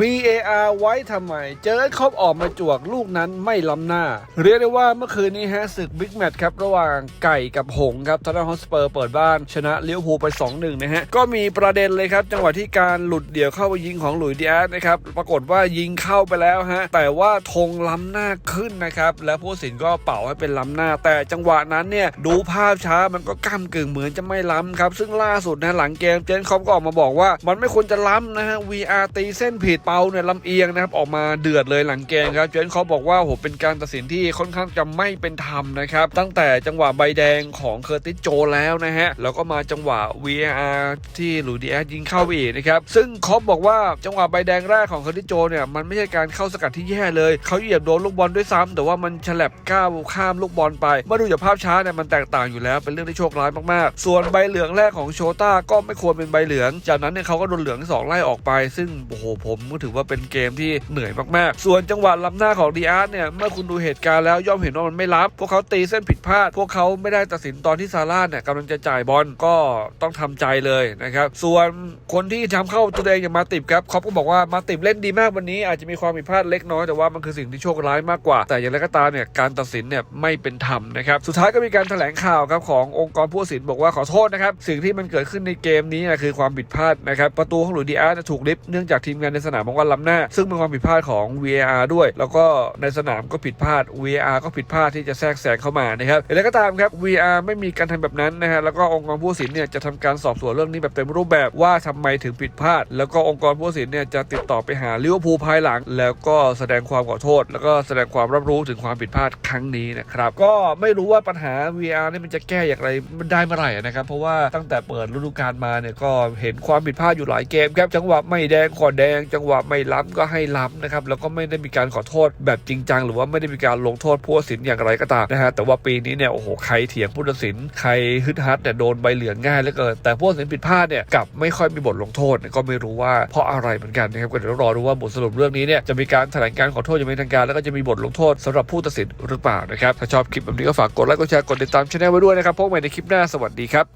มี AR ไว้ทำไม เจอครบออกมาจวกลูกนั้นไม่ล้ำหน้า เรียกได้ว่าเมื่อคืนนี้ฮะศึกบิ๊กแมตช์ครับ ระหว่างไก่กับหงครับทอตแนฮอสเปอร์เปิดบ้าน ชนะเลิเวฮูลไป 2-1 นะฮะ ก็มีประเด็นเลยครับ จังหวะที่การหลุดเดี่ยวเข้าไปยิงของหลุยส์ดิอาสนะครับ ปรากฏว่ายิงเข้าไปแล้วฮะ แต่ว่าธงล้ำหน้าขึ้นนะครับ แล้วผู้สินก็เป่าให้เป็นล้ำหน้า แต่จังหวะนั้นเนี่ยดูภาพช้ามันก็ก้ากึ่งเหมือนจะไม่ล้ำครับซึ่งล่าสุดนะหลังเกมเจนคอปก็ออกมาบอกว่า มันไม่ควรจะล้ำนะฮะ VR ตีเส้นผิดเปาเนี่ยลำเอียงนะครับออกมาเดือดเลยหลังเกมครับเจนคอปบอกว่าโหเป็นการตัดสินที่ค่อนข้างจะไม่เป็นธรรมนะครับ ตั้งแต่จังหวะใบแดงของเคอร์ติสโจแล้วนะฮะแล้วก็มาจังหวะ VR ที่หลุยส์ดีแอสยิงเข้าไปอีกนะครับซึ่งคอปบอกว่าจังหวะใบแดงแรกของเคอร์ติสโจเนี่ยมันไม่ใช่การเข้าสกัดที่แย่เลยเขาเหยียบโดนลูกบอลด้วยซ้ำแต่ว่ามันฉลับก้าวข้ามลูกบอลไปเมื่อดูจากภาพช้าเนี่ยมันแตกต่างอยู่แล้วเป็นเรื่องที่โชคร้ายมากๆ ส่วนใบเหลืองแรกของโชต้าก็ไม่ควรเป็นใบเหลือง จากนั้นเนี่ยเขาก็โดนเหลืองสองไล่ออกไป ซึ่งโอ้โหผมก็ถือว่าเป็นเกมที่เหนื่อยมากๆ ส่วนจังหวะล้ำหน้าของดีอาร์ตเนี่ยเมื่อคุณดูเหตุการณ์แล้วย่อมเห็นว่ามันไม่รับ พวกเขาตีเส้นผิดพลาด พวกเขาไม่ได้ตัดสินตอนที่ซาร่าเนี่ยกำลังจะจ่ายบอลก็ต้องทำใจเลยนะครับส่วนคนที่ทำเข้าตัวเองอย่างมาติบครับคอปก็บอกว่ามาติบเล่นดีมากวันนี้อาจจะมีความผิดพลาดเล็กน้อยแต่ว่ามันคือสิ่งที่โชคร้ายมากกว่า แต่อย่างไรก็ตามเนี่ยการตัดสินเนี่ยไม่เป็นธรรมนะครับสุดท้ายก็มีการแถลงข่าวครับขององค์กรผู้ตัดสินบอกว่าขอโทษนะครับสิ่งที่มันเกิดขึ้นในเกมนี้นะคือความผิดพลาดนะครับประตูของหลุยดีอาร์ถูกลิฟเนื่องจากทีมงานในสนามบอกว่าล้ำหน้า ซึ่งเป็นความผิดพลาดของ VAR ด้วย แล้วก็ในสนามก็ผิดพลาด VAR ก็ผิดพลาดที่จะแทรกแซงเข้ามานะครับอย่างไรก็ตามครับ VAR ไม่มีการทำแบบนั้นนะฮะแล้วก็องค์กรผู้สินเนี่ยจะทำการสอบสวนเรื่องนี้แบบเต็มรูปแบบว่าทำไมถึงผิดพลาด แล้วก็องค์กรผู้สินเนี่ยจะติดต่อไปหาลิเวอร์พูลภายหลัง แล้วก็แสดงความขอโทษ แล้วก็แสดงความรับรู้ถึงความผิดพลาดครั้งนี้นะครับก็ไม่รู้ว่าปัญหา VR นี่มันจะแก้อย่างไรได้เมื่อไหร่นะครับ เพราะว่าตั้งแต่เปิดฤดูกาลมาเนี่ยก็เห็นความผิดพลาดอยู่หลายเกมครับจังหวะไม่แดงขอแดงจังหวะไม่ล้ำก็ให้ล้ำนะครับแล้วก็ไม่ได้มีการขอโทษแบบจริงจัง หรือว่าไม่ได้มีการลงโทษผู้ตัดสินอย่างไรก็ตามนะฮะแต่ว่าปีนี้เนี่ยโอ้โหใครเถียงผู้ตัดสินใครฮึดฮัดเนี่ยโดนใบเหลืองง่ายเหลือเกินแต่ผู้ตัดสินผิดพลาดเนี่ยกลับไม่ค่อยมีบทลงโทษก็ไม่รู้ว่าเพราะอะไรเหมือนกันนะครับก็เดี๋ยวรอดูว่าบทสรุปเรื่องนี้เนี่ยจะมีการแถลงการขอโทษอย่างเป็นทางการแล้วก็จะมีบทลงโทษสำหรับผู้ตัดสินหรือเปล่านะครับถ้าชอบคลิปแบบนี้ก็ฝากกดไลค์กดแชร์กดติดตามช่องไว้ด้วยนะครับพบกันใหม่ในคลิปหน้าสวัสดีครับ